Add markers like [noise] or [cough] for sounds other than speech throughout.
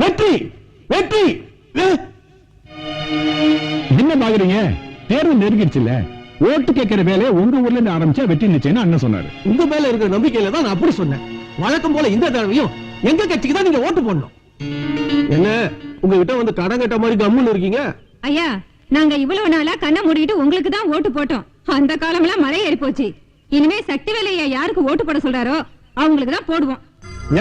வெற்றி வெற்றி. என்ன பாக்குறீங்க? தேர்வு நெருங்கிடுச்சுல ஓட்டு கேட்கிற வேலையை உங்க ஊர்ல இருந்து ஆரம்பிச்சா வெற்றி நிச்சயம் அண்ணன் சொன்னாரு. உங்க மேல இருக்கிற நம்பிக்கையில தான் நான் அப்படி சொன்னேன். வழக்கம் போல இந்த தடவையும் எங்க கட்சிக்கு தான் நீங்க ஓட்டு போடணும். என்ன? உங்ககிட்ட வந்து கடன் கட்ட மாதிரி கம்முன்னு இருக்கீங்க? ஐயா நாங்க இவ்வளவு நாளா கண்ணை மூடிட்டு உங்களுக்கு தான் ஓட்டு போட்டோம். அந்த காலம் எல்லாம் மழை ஏறி போச்சு. இனிமே சக்தி வேலையா யாருக்கு ஓட்டு போட சொல்றாரோ அவங்களுக்கு தான் போடுவோம்.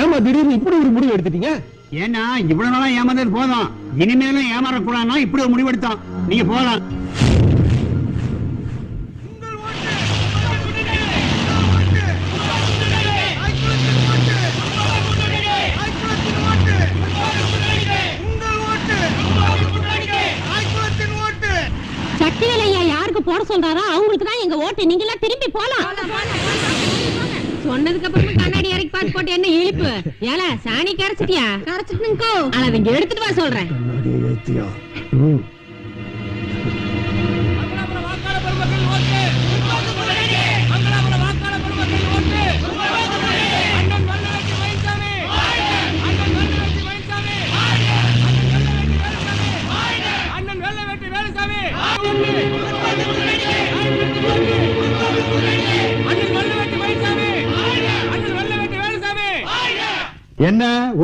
ஏமா திடீர்னு இப்படி ஒரு முடிவு எடுத்துட்டீங்க? ஏன்னா இவ்வளவு நாளா ஏமாந்தது போதும். இனிமேலும் ஏமாறக்கூடாதுன்னா இப்படி ஒரு முடிவெடுத்தோம் நீங்க போகலாம். சக்தி வேலையா யாருக்கு போட சொல்றாரோ அவங்களுக்கு தான் எங்க ஓட்டு. நீங்க எல்லாம் திரும்பி போலாம். சொன்னதுக்கு அப்புறமா போட்டு என்ன இழிப்பு? ஏல சாணி கரைச்சிட்டியா? கரைச்சிட்டுங்கோ இங்க எடுத்துட்டு வா சொல்றேன்.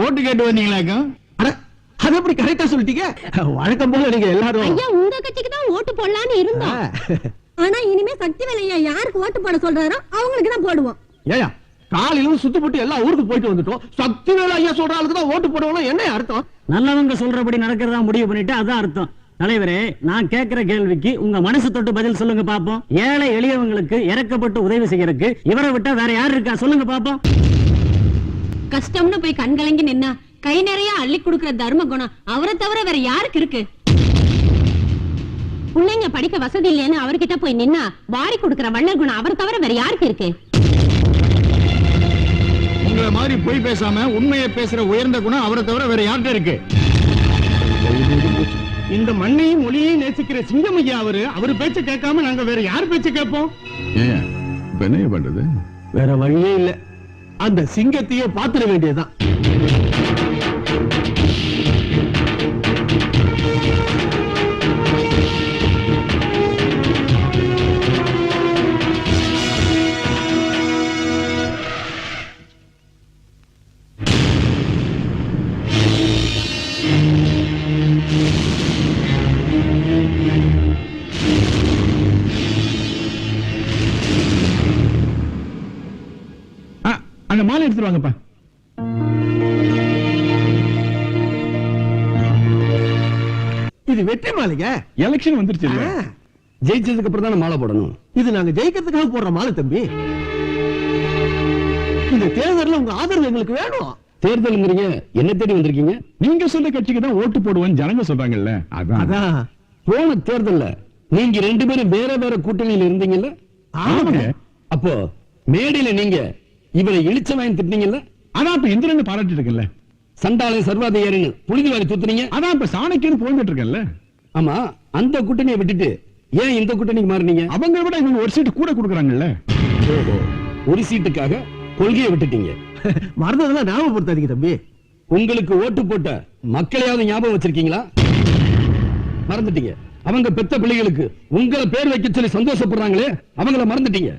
ஓட்டு கேட்டு வந்தீங்களாக்கும் அட, அது எப்படி கரெக்டா சொல்லிட்டீங்க? வழக்கம் போல நீங்க எல்லாரும். ஐயா உங்க கட்சிக்கு தான் ஓட்டு போடலாம்னு இருந்தோம். ஆனா இனிமே சக்தி வேலையா யாருக்கு ஓட்டு போட சொல்றாரோ அவங்களுக்கு தான் போடுவோம். ஏயா காலையில சுத்து போட்டு எல்லா ஊருக்கு போயிட்டு வந்துட்டோம். சக்தி வேலை ஐயா சொல்ற ஆளுக்கு தான் ஓட்டு போடுவோம் என்ன அர்த்தம்? நல்லவங்க சொல்றபடி நடக்கிறதா முடிவு பண்ணிட்டு அதான் அர்த்தம். தலைவரே நான் கேட்கிற கேள்விக்கு உங்க மனசு தொட்டு பதில் சொல்லுங்க பாப்போம். ஏழை எளியவங்களுக்கு இறக்கப்பட்டு உதவி செய்யறதுக்கு இவரை விட்டா வேற யார் இருக்கா? சொல்லுங்க பாப்போம். கஷ்டம்னு போய் கண் கலங்கி நின்னா கை நிறைய அள்ளி கொடுக்கிற தர்ம குணம் அவரை தவிர வேற யாருக்கு இருக்கு? பிள்ளைங்க படிக்க வசதி இல்லைன்னு அவர்கிட்ட போய் நின்னா வாரி கொடுக்கிற வள்ளல் குணம் அவர் தவிர வேற யாருக்கு இருக்கு? உங்களை மாதிரி போய் பேசாம உண்மையை பேசுற உயர்ந்த குணம் அவரை தவிர வேற யார்கிட்ட இருக்கு? இந்த மண்ணையும் மொழியையும் நேசிக்கிற சிங்கம் ஐயா அவரு அவர் பேச்ச கேட்காம நாங்க வேற யார் பேச்ச கேட்போம்? ஏன்? என்ன பண்றது வேற வழியே இல்ல. அந்த சிங்கத்தையே பாத்துட வேண்டியதுதான். அந்த மாலை எடுத்துட்டு வாங்கப்பா. இது வெற்றி மாலைங்க எலெக்ஷன் வந்துருச்சு ஜெயிச்சதுக்கு அப்புறம் தானே மாலை போடணும். இது நாங்க ஜெயிக்கிறதுக்காக போடுற மாலை தம்பி. இந்த தேர்தல்ல உங்க ஆதரவு எங்களுக்கு வேணும். தேர்தலுங்கிறீங்க என்ன தேடி வந்திருக்கீங்க? நீங்க சொல்ற கட்சிக்கு தான் ஓட்டு போடுவேன்னு ஜனங்க சொல்றாங்கல்ல அதான். அதான் போன தேர்தல்ல நீங்க ரெண்டு பேரும் வேற வேற கூட்டணியில இருந்தீங்கல்ல? ஆமாங்க. அப்போ மேடையில நீங்க இவரை இழிச்ச வாங்கி திட்டினீங்கல்ல? அதான் இப்ப இந்திரன் பாராட்டிட்டு இருக்கேன்ல சண்டாளை சர்வாதிகாரின்னு புழுதி வாரி சுத்துனீங்க அதான் இப்ப சாணக்கியன்னு போயிட்டு இருக்கேன்ல ஆமா அந்த கூட்டணியை விட்டுட்டு ஏன் இந்த கூட்டணிக்கு மாறுனீங்க? அவங்க விட இவங்க ஒரு சீட்டு கூட கொடுக்குறாங்கல்ல. ஒரு சீட்டுக்காக கொள்கையை விட்டுட்டீங்க. [laughs] மறந்ததெல்லாம் ஞாபகப்படுத்தாதீங்க தம்பி. உங்களுக்கு ஓட்டு போட்ட மக்களையாவது ஞாபகம் வச்சிருக்கீங்களா? மறந்துட்டீங்க. அவங்க பெத்த பிள்ளைகளுக்கு உங்களை பேர் வைக்க சொல்லி சந்தோஷப்படுறாங்களே அவங்கள மறந்துட்டீங்க.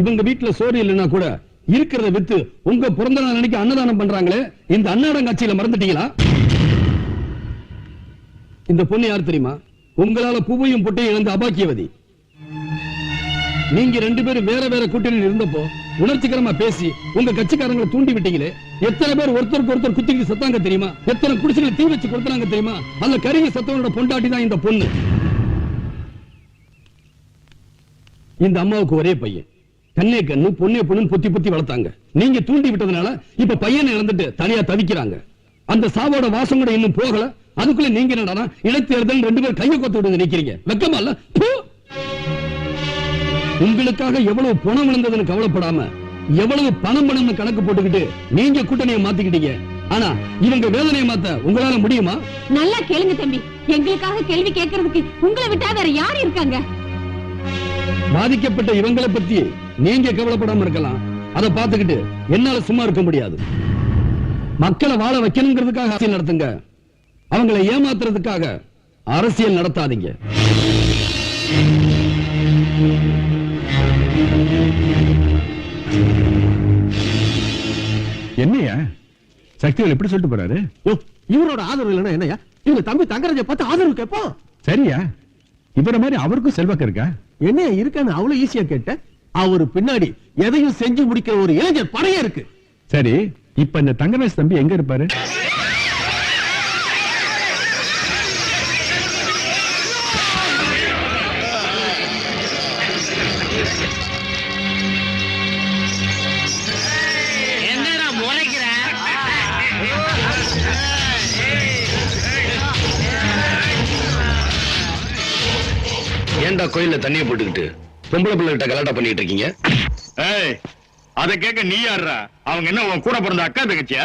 இவங்க வீட்டுல சோறு இல்லைன்னா கூட இருக்கிறத வித்து உங்க பிறந்த நாள் அன்னைக்கு அன்னதானம் பண்றாங்களே இந்த அன்னாடம் கட்சியில மறந்துட்டீங்களா? இந்த பொண்ணு யார் தெரியுமா? உங்களால பூவையும் பொட்டையும் இழந்து அபாக்கியவதி. நீங்க ரெண்டு பேரும் வேற வேற கூட்டணியில் இருந்தப்போ உணர்ச்சிகரமா பேசி உங்க கட்சிக்காரங்களை தூண்டி விட்டீங்களே எத்தனை பேர் ஒருத்தருக்கு ஒருத்தர் குத்திக்கிட்டு சத்தாங்க தெரியுமா? எத்தனை குடிசைகளை தீ வச்சு கொடுத்தாங்க தெரியுமா? அந்த கருகி சத்தவனோட பொண்டாட்டி தான் இந்த பொண்ணு. இந்த அம்மாவுக்கு ஒரே பையன். கண்ணே கண்ணு பொண்ணே பொண்ணு பொத்தி பொத்தி வளர்த்தாங்க. நீங்க தூண்டி விட்டதுனால இப்ப பையனை இழந்துட்டு தனியா தவிக்கிறாங்க. அந்த சாவோட வாசம் கூட இன்னும் போகல. அதுக்குள்ள நீங்க என்னடா இடைத்தேர்தல் ரெண்டு பேர் கையை கொத்து விடுங்க நிக்கிறீங்க. வெக்கமா இல்ல. உங்களுக்காக எவ்வளவு பணம் விழுந்ததுன்னு கவலைப்படாம எவ்வளவு பணம் பணம்னு கணக்கு போட்டுக்கிட்டு நீங்க கூட்டணியை மாத்திக்கிட்டீங்க. ஆனா இவங்க வேதனையை மாத்த உங்களால முடியுமா? நல்லா கேளுங்க தம்பி. எங்களுக்காக கேள்வி கேட்கறதுக்கு உங்களை விட்டா வேற யாரு இருக்காங்க? பாதிக்கப்பட்ட இவங்களை பத்தி நீங்க கவலைப்படாம இருக்கலாம். அதை பார்த்துக்கிட்டு என்னால சும்மா இருக்க முடியாது. மக்களை வாழ வைக்கணுங்கிறதுக்காக அரசியல் நடத்துங்க. அவங்களை ஏமாத்துறதுக்காக அரசியல் நடத்தாதீங்க. என்னையா? சக்திகள் எப்படி சொல்லிட்டு போறாரு? இவரோட ஆதரவு இல்லைன்னா என்னையா? இவங்க தம்பி தங்கராஜை பார்த்து ஆதரவு கேட்போம். சரியா? இவர மாதிரி அவருக்கும் செல்வாக்கு இருக்கா? என்ன இருக்கான்னு அவ்வளவு ஈஸியா கேட்ட? அவரு பின்னாடி எதையும் செஞ்சு முடிக்கிற ஒரு இளைஞர் படையே இருக்கு. சரி இப்ப இந்த தங்கராஜ் தம்பி எங்க இருப்பாரு? ஏன்டா கோயில்ல தண்ணியை போட்டுக்கிட்டு? பொம்பளை பிள்ளை கிட்ட கலாட்டா பண்ணிட்டு இருக்கீங்க? ஏய் அத கேட்க நீ யாருடா அவங்க என்ன உன் கூட பிறந்த அக்கா தங்கச்சியா?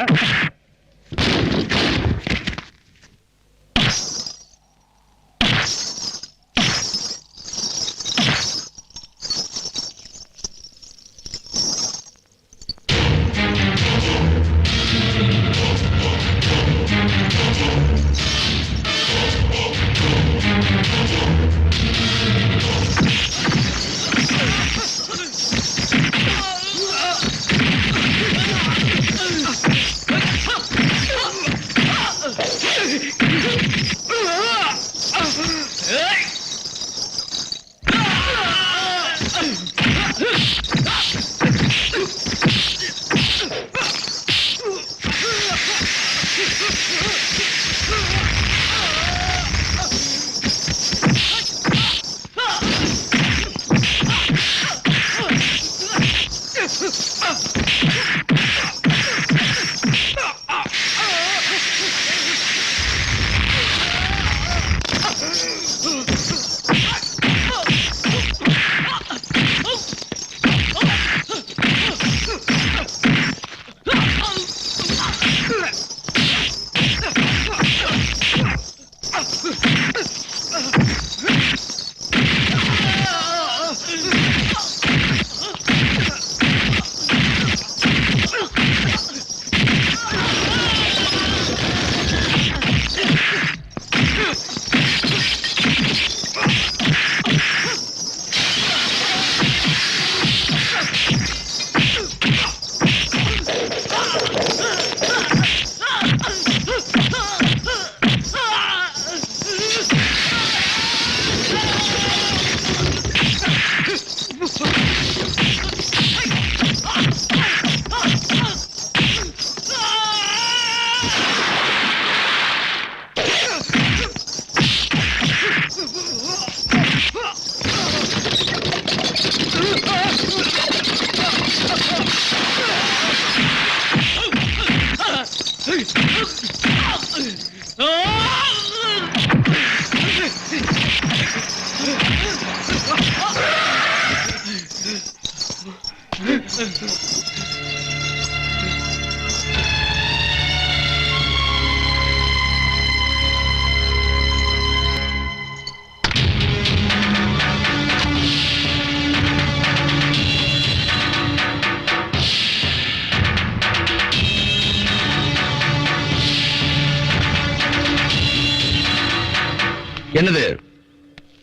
என்னது?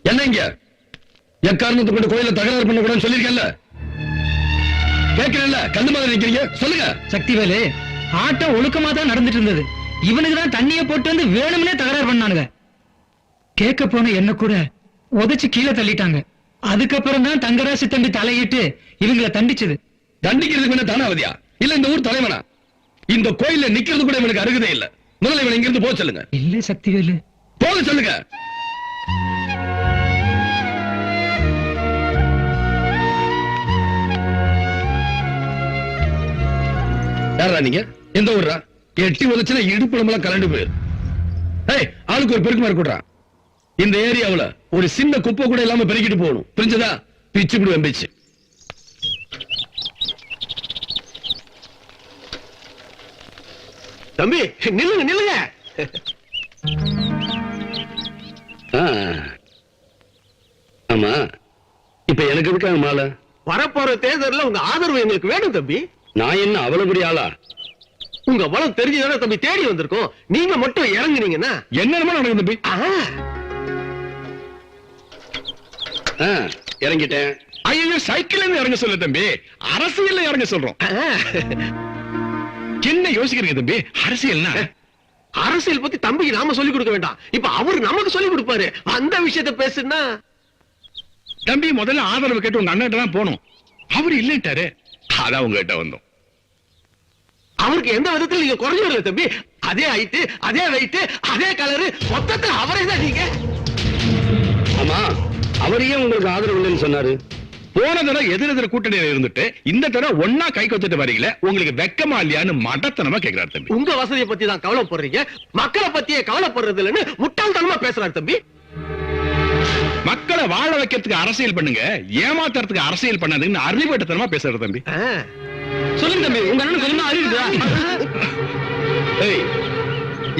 என்ன இங்க? எக்காரணத்தை கொண்டு கோயில தகராறு பண்ண கூடாதுன்னு சொல்லிருக்கேன்ல கேட்கிறேன்ல கண்ணு மாதிரி நிக்கிறீங்க? சொல்லுங்க. சக்திவேலு ஆட்டம் ஒழுக்கமா தான் நடந்துட்டு இருந்தது. இவனுக்கு தான் தண்ணிய போட்டு வந்து வேணும்னே தகராறு பண்ணானுங்க. கேட்க போன என்ன கூட உதைச்சு கீழே தள்ளிட்டாங்க. அதுக்கப்புறம் தான் தங்கராசி தம்பி தலையிட்டு இவங்கள தண்டிச்சது. தண்டிக்கிறதுக்கு என்ன தானாவதியா இல்ல இந்த ஊர் தலைவனா? இந்த கோயில்ல நிக்கிறது கூட இவனுக்கு அருகதே இல்ல. முதல்ல இவனை இங்கிருந்து போக சொல்லுங்க. இல்ல சக்திவேலு. போக சொல்லுங்க. யாரா நீங்க? எந்த ஊர்ரா எட்டி உதச்சுனா இடுப்புலமெல்லாம் கலண்டு போயிரு. ஏய் ஆளுக்கு ஒரு பெருக்கு மாதிரி கூடுறா. இந்த ஏரியாவுல ஒரு சின்ன குப்பை கூட இல்லாம பெருக்கிட்டு போகணும். புரிஞ்சதா? பிச்சு விடுவேன் பிச்சு. தம்பி நில்லுங்க நில்லுங்க. ஆமா. இப்ப எனக்கு எதுக்காக மாலை? வரப்போற தேர்தல்ல உங்க ஆதரவு எங்களுக்கு வேணும் தம்பி. நான் என்ன அவ்வளவு பெரிய ஆளா? உங்க பலம் தெரிஞ்சுதானே தம்பி தேடி வந்திருக்கோம். நீங்க மட்டும் இறங்குனீங்கன்னா? என்னென்னமோ நடக்கும் தம்பி. இறங்கிட்டேன். ஐயோ சைக்கிள் இறங்க சொல்ல தம்பி. அரசியல்ல இறங்க சொல்றோம். என்ன யோசிக்கிறீங்க தம்பி? அரசியல்னா? அரசியல் பத்தி தம்பிக்கு நாம சொல்லி கொடுக்க வேண்டாம். இப்ப அவரு நமக்கு சொல்லி கொடுப்பாரு. அந்த விஷயத்த பேசுனா தம்பி முதல்ல ஆதரவு கேட்டு உங்க அண்ணன் தான் போனோம் அவரு இல்லைட்டாரு அதான் உங்ககிட்ட வந்தோம். அவருக்கு எந்த விதத்துல நீங்க குறைஞ்சு வரல தம்பி? அதே ஹைட்டு அதே வெயிட் அதே கலரு மொத்தத்துல அவரே தான் நீங்க. ஆமா அவர் ஏன் உங்களுக்கு ஆதரவு இல்லைன்னு சொன்னாரு? போன தடவை எதிர் எதிர் கூட்டணியில இருந்துட்டு இந்த தடவை ஒன்னா கை கொத்துட்டு வரீங்களே உங்களுக்கு வெக்கமா இல்லையான்னு மடத்தனமா கேக்குறாரு தம்பி. உங்க வசதியை பத்தி தான் கவலைப்படுறீங்க. மக்களை பத்தியே கவலைப்படுறது இல்லைன்னு முட்டாள்தனமா பேசுறாரு தம்பி. மக்களை வாழ வைக்கிறதுக்கு அரசியல் பண்ணுங்க ஏமாத்துறதுக்கு அரசியல் பண்ணாதுன்னு அறிவுட்டத்தனமா பேசுறாரு தம்பி. சொல்லுங்க தம்பி உங்க அண்ணன் கொஞ்சமா அறிவுதா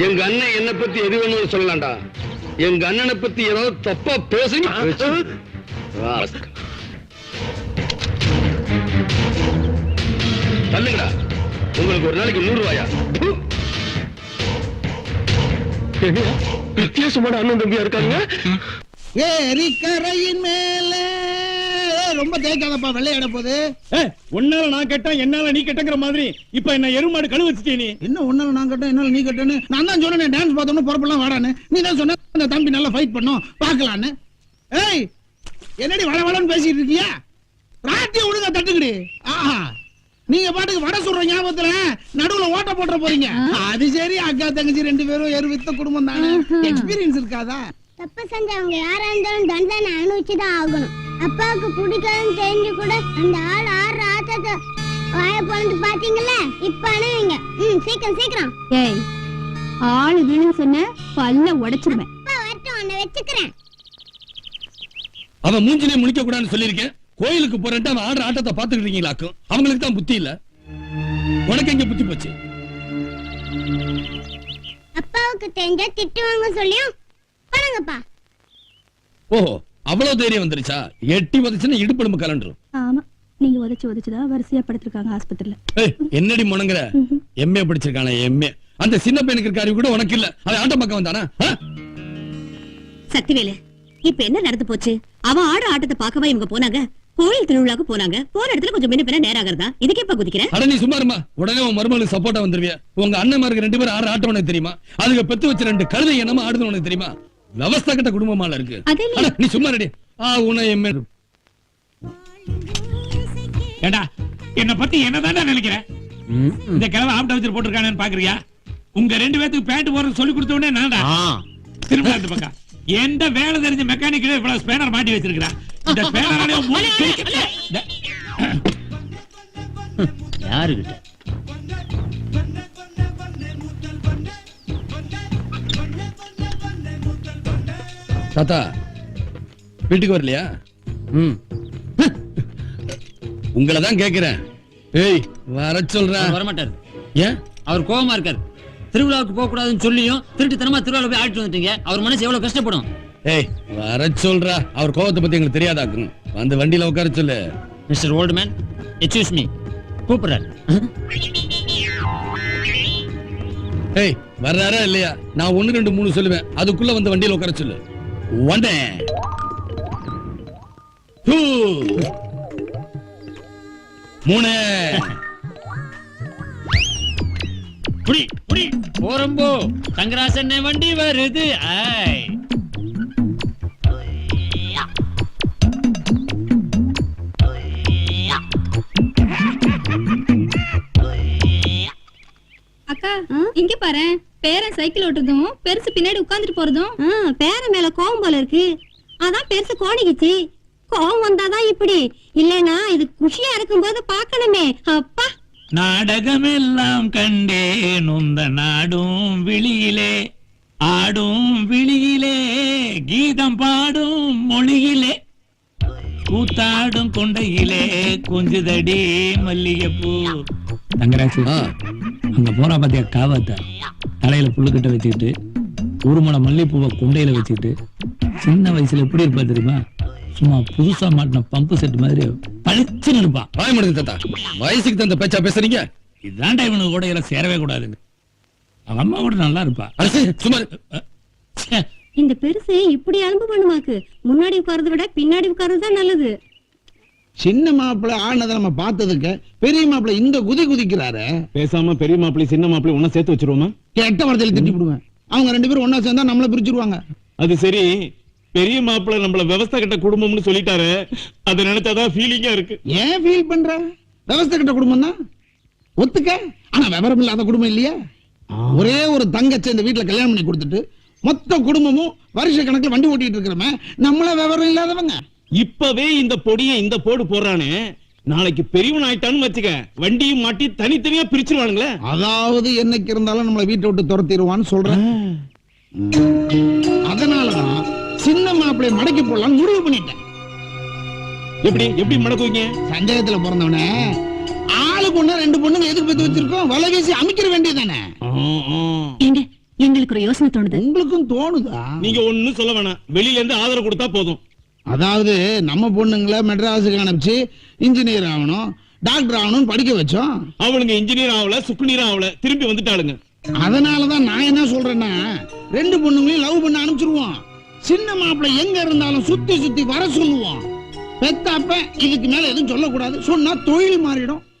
எங்க அண்ணன் என்ன பத்தி எது வேணும்னு சொல்லலாம்டா. எங்க அண்ணனை பத்தி ஏதாவது தப்பா ராஸ்கல். தள்ளுங்கடா. உங்களுக்கு ஒரு நாளைக்கு நூறு ரூபாயா வித்தியாசமான அண்ணன் தம்பியா இருக்காங்க ஏரிக்கரையின் மேலே. ரொம்ப தேய்க்காதப்பா வெள்ளையாட போகுது உன்னால நான் கேட்டேன் என்னால நீ கேட்டங்கிற மாதிரி இப்ப என்ன எருமாடு கழு வச்சுட்டே நீ? என்ன ஒன்னால நான் கட்டேன் என்னால நீ கட்டேன்னு? நான் தான் சொன்னேன் டான்ஸ் பார்த்தோம்னு பொறுப்பெல்லாம் வாடான்னு. நீ தான் சொன்ன அந்த தம்பி நல்லா ஃபைட் பண்ணோம் பார்க்கலான்னு. ஏய் என்னடி வள வளன்னு பேசிட்டு இருக்கியா? ராட்டிய ஒழுங்கா தட்டுக்குடி. ஆஹா நீங்க பாட்டுக்கு வடை சுடுற ஞாபகத்துல நடுவுல ஓட்ட போட்டுற போறீங்க. அது சரி அக்கா தங்கச்சி ரெண்டு பேரும் எரு வித்த குடும்பம் தானே. எக்ஸ்பீரியன்ஸ் இருக்காதா? தப்பு செஞ்சவங்க யாரா இருந்தாலும் தண்டனை அனுபவிச்சுதான் ஆகணும். அப்பாவுக்கு பிடிக்கலன்னு தெரிஞ்சு கூட அந்த ஆள் ஆடுற ஆட்டத்தை வாய பொழுது பாத்தீங்கல்ல? இப்ப அணுவீங்க ம் சீக்கிரம் சீக்கிரம். ஏய் ஆளு வீணுன்னு சொன்ன பல்ல உடைச்சிருவேன். அப்பா வரட்டும் உன்னை வச்சுக்கிறேன். அவன் மூஞ்சிலே முழிக்க கூடாதுன்னு சொல்லியிருக்கேன். கோயிலுக்கு போறேன்ட்டு அவன் ஆடுற ஆட்டத்தை பாத்துக்கிட்டு இருக்கீங்களாக்கும் அவங்களுக்கு தான் புத்தி இல்ல. உனக்கு எங்க புத்தி போச்சு? அப்பாவுக்கு தெரிஞ்ச திட்டுவாங்க சொல்லியும் பண்ணுங்கப்பா ஓஹோ அவ்வளவு தைரியம் வந்துருச்சா? எட்டி வதச்சுன்னா இடுப்பெலும்பு கலண்டுரும். ஆமா நீங்க உதைச்சு உதைச்சுதான் வரிசையா படுத்திருக்காங்க ஆஸ்பத்திரியில. ஏய், என்னடி முணங்குற? MA படிச்சிருக்கானே MA. அந்த சின்ன பையனுக்கு இருக்க அறிவு கூட உனக்கு இல்ல. அவன் ஆட்டம் பக்கம் வந்தானா? சக்திவேலு இப்ப என்ன நடந்து போச்சு? அவன் ஆட ஆட்டத்தை பார்க்கவா இவங்க போனாங்க? கோயில் திருவிழாக்கு போனாங்க. போன இடத்துல கொஞ்சம் முன்ன பின்ன நேராகிறதா இதுக்கு எப்ப குதிக்கிற? அட நீ சும்மா இருமா. உடனே உன் மருமகளுக்கு சப்போர்ட்டா வந்துருவியா? உங்க அண்ணன்மாருக்கு ரெண்டு பேரும் ஆடுற ஆட்டம் உனக்கு தெரியுமா? அதுக்கு பெத்து வச்ச ரெண்டு கழுதை என்னமா ஆடுது உனக்கு தெரியுமா? விவஸ்தா கிட்ட குடும்பமால இருக்கு. நீ சும்மா ரெடி ஆ உன்னை எம்ஏ ஏண்டா என்ன பத்தி என்னதான்டா நினைக்கிற? இந்த கிழமை ஆப்ட வச்சு போட்டிருக்கானு பாக்குறியா? உங்க ரெண்டு பேத்துக்கு பேண்ட் போறது சொல்லி கொடுத்த உடனே நான்டா. திரும்ப அந்த பக்கம். எந்த வேலை தெரிஞ்ச மெக்கானிக் இவ்வளவு ஸ்பேனர் மாட்டி வச்சிருக்கிறான் இந்த ஸ்பேனராலே உன் யாருகிட்ட? தாத்தா வீட்டுக்கு வரலையா? ம். உங்களை தான் கேக்குறேன். ஏய் வர சொல்றேன் வரமாட்டாரு. ஏன்? அவர் கோவமா இருக்காரு. திருவிழாவுக்கு போக கூடாதுன்னு சொல்லியும் திருட்டுத்தனமா திருவிழா போய் ஆடிட்டு வந்துட்டீங்க. அவர் மனசு எவ்வளவு கஷ்டப்படும்? ஏய் வர சொல்றா. அவர் கோவத்தை பத்தி எங்களுக்கு தெரியாதாக்கும். வந்து வண்டியில உட்கார சொல்லு. மிஸ்டர் ஓல்ட்மேன் எக்ஸ்கியூஸ் மீ கூப்பிடுறாரு. ஏய் வர்றாரா இல்லையா? நான் ஒண்ணு ரெண்டு மூணு சொல்லுவேன். அதுக்குள்ள வந்து வண்டியில உட்கார சொல்லு. வந்தேன் டூ. மூணு புடி புடி. போறம்போ. தங்கராசன் வண்டி வருது. ஐ. அக்கா இங்க பாரு பேரன் சைக்கிள் ஓட்டுறதும் பெருசு பின்னாடி உட்காந்துட்டு போறதும் பேரன் மேல கோவம் போல இருக்கு. அதான் பெருசு கோணிக்குச்சு. கோவம் வந்தாதான் இப்படி. இல்லனா இது குஷியா இருக்கும்போது பாக்கணுமே அப்பா. நாடகம் எல்லாம் கண்டேன் உந்த நாடும் விழியிலே. ஆடும் விழியிலே கீதம் பாடும் மொழியிலே. கூத்தாடும் கொண்டையிலே கொஞ்சுதடி மல்லிகைப்பூ. தங்கராசு ஆ, அங்க போறா பாத்தியா காவாத்த? தலையில புல்லுக்கட்ட வச்சுக்கிட்டு ஒரு மல்லிகைப்பூவை குண்டையில வச்சுக்கிட்டு சின்ன வயசுல எப்படி இருப்பா தெரியுமா? சும்மா புதுசா மாட்டின பம்பு செட் மாதிரி பளிச்சுன்னு இருப்பா. வாய முடுங்க தாத்தா. வயசுக்கு தந்த பேச்சா பேசுறீங்க? இதாண்டா இவனுக்கு கூட இதெல்லாம் சேரவே கூடாதுன்னு. அவங்க அம்மா கூட நல்லா இருப்பா. சும்மா இந்த பெருசு இப்படி அலும்பு பண்ணுமாக்கு முன்னாடி உட்கார்றத விட பின்னாடி உட்கார்றது தான் நல்லது. சின்ன மாப்பிள்ளை ஆனதை நம்ம பார்த்ததுக்கு பெரிய மாப்பிள்ளை இந்த குதி குதிக்கிறாரு. பேசாம பெரிய மாப்பிள்ளை சின்ன மாப்பிள்ளை ஒன்னா சேர்த்து வச்சிருவோமா? கெட்ட வார்த்தையில திட்டி விடுவேன் அவங்க ரெண்டு பேரும் ஒண்ணா சேர்ந்தா நம்மள பிரிச்சிருவாங்க. அது சரி. பெரிய மாப்பிள்ளை நம்மள விவசாய கட்ட குடும்பம்னு சொல்லிட்டாரு. அதை நினைச்சாதான் ஃபீலிங்கா இருக்கு. ஏன் ஃபீல் பண்ற? விவசாய கிட்ட குடும்பம் தான். ஒத்துக்க? ஆனா விவரம் இல்லாத குடும்பம் இல்லையா? ஒரே ஒரு தங்கச்சி இந்த வீட்டுல கல்யாணம் பண்ணி கொடுத்துட்டு மொத்த குடும்பமும் வருஷ கணக்குல வண்டி ஓட்டிட்டு இருக்கிறமே நம்மள விவரம் இல்லாதவங்க. இப்பவே இந்த பொடியை இந்த போடு போடுறானே. நாளைக்கு பெரியவன் ஆயிட்டான்னு வச்சுக்க வண்டியும் மாட்டி தனித்தனியா பிரிச்சிருவானுங்களே. அதாவது என்னைக்கு இருந்தாலும் நம்மள வீட்டை விட்டு துரத்திடுவான்னு சொல்றேன். அதனாலதான் சின்ன மாப்பிள்ளை மடக்கி போடலாம்னு முடிவு பண்ணிட்டேன். எப்படி எப்படி மடக்குவீங்க? சந்தேகத்துல பிறந்தவனே ஆளுக்கு ஒண்ணு ரெண்டு பொண்ணுங்க எதுக்கு பத்தி வச்சிருக்கோம்? வலை வீசி அமைக்கிற வேண்டியதானே எங்களுக்கு ஒரு யோசனை தோணுது. உங்களுக்கும் தோணுதா? நீங்க ஒண்ணும் சொல்ல வேணாம். வெளியில இருந்து ஆதரவு கொடுத்தா போதும். அதாவது நம்ம பொண்ணுங்களை மெட்ராஸுக்கு அனுப்பிச்சு இன்ஜினியர் ஆகணும் டாக்டர் ஆகணும்னு படிக்க வச்சோம். அவளுங்க இன்ஜினியர் ஆகல சுக்குநீர் ஆகல திரும்பி வந்துட்டாளுங்க. அதனாலதான் நான் என்ன சொல்றேன்னா ரெண்டு பொண்ணுங்களையும் லவ் பண்ண அனுப்பிச்சிருவோம். சின்ன மாப்பிள்ளை எங்க இருந்தாலும் சுத்தி சுத்தி வர சொல்லுவோம். பெத்தாப்ப இதுக்கு மேல எதுவும் சொல்லக்கூடாது. சொன்னா தொழில் மாறிடும்.